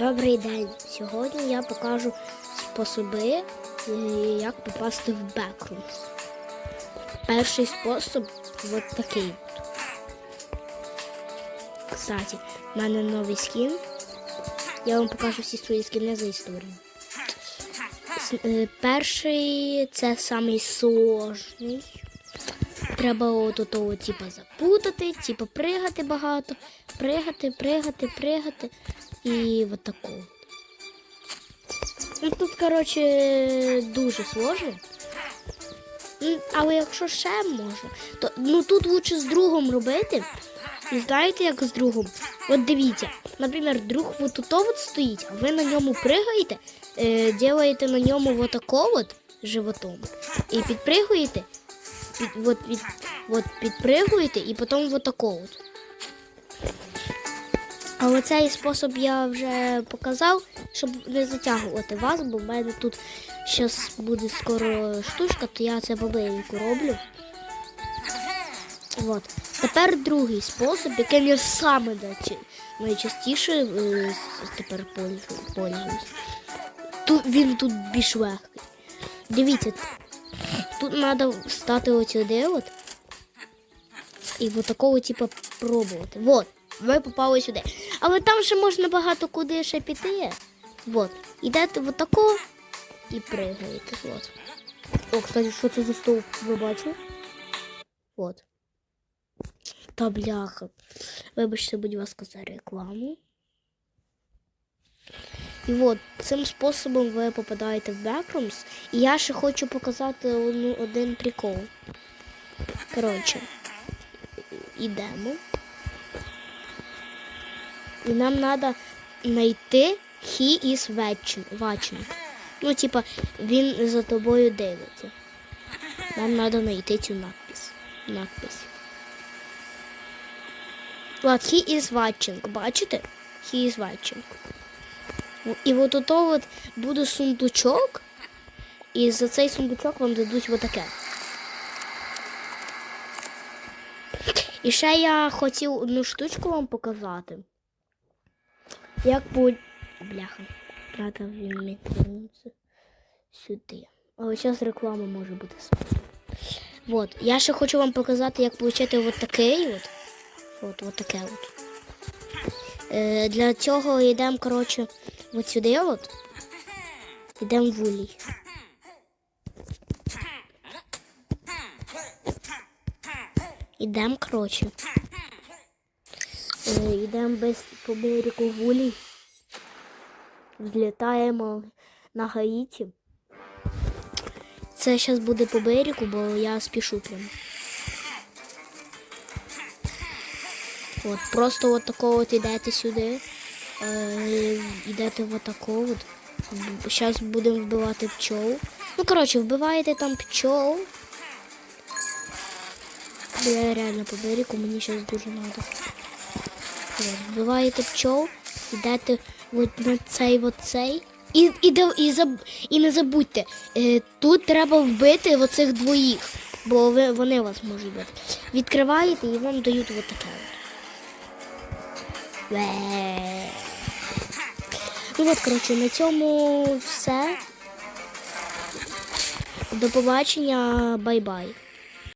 Добрий день. Сьогодні я покажу способи, е, як попасти в Backrooms. Перший спосіб от такий. Кстати, в мене новий скін. Я вам покажу всі свої скіни за історію. Е, Перший це самий сложний. Треба от того, типа, запутати, типа пригати багато, пригати, пригати, пригати. І от таку. Ну тут, коротше, дуже сложно. Але якщо ще можна, то ну тут лучше з другом робити. І знаєте, як з другом? От дивіться, наприклад, друг от тут от стоїть, а ви на ньому пригаєте, е, ділаєте на ньому отако от животом і підпригуєте, під, от, від, от, підпригуєте і потім отако от. Але цей спосіб я вже показав, щоб не затягувати вас, бо в мене тут зараз буде скоро штучка, то я це побиленьку роблю. От. Тепер другий спосіб, яким я саме найчастіше тепер пользуюсь. Він тут більш легкий. Дивіться, тут треба стати ось сюди от. І от такого, типу, пробувати. Вот, ви попали сюди. Але там ще можна багато куди ще піти. Вот. Ідете в тако і пригаєте. Вот. О, кстати, що це за стовп, ви бачили? Вот. Та бляха. Вибачте, будь ласка, за рекламу. І от цим способом ви попадаєте в Backrooms. І я ще хочу показати одну, один прикол. Коротше, ідемо. І нам треба знайти he is watching. Ну, типа, він за тобою дивиться. Нам треба знайти цю надпис. надпис. От, he is watching. Бачите? He is watching. І от ото от буде сундучок, і за цей сундучок вам дадуть отаке. І ще я хотів одну штучку вам показати. Як по. Бляха. Треба вмітнутися сюди. Але зараз реклама може бути. Вот. Я ще хочу вам показати, як отримати от такий от. От, от таке от. Е, для цього йдемо, коротше, от сюди от. Йдемо в улій. Ідемо, коротше. Йдемо без по берегу в улій. Взлітаємо на Гаїті. Це зараз буде по берегу, бо я спішу прям. От, просто от такого от йдете сюди. Е, йдете в от. Зараз будемо вбивати пчол. Ну, коротше, вбиваєте там пчол. Я реально по берегу, мені зараз дуже треба. Вбиваєте пчол, йдете от на цей от цей. І, і, і, заб, і не забудьте, е, тут треба вбити оцих двоїх, бо ви, вони вас можуть бити. Відкриваєте і вам дають от таке. От. Ну от, коротше, на цьому все. До побачення, бай-бай.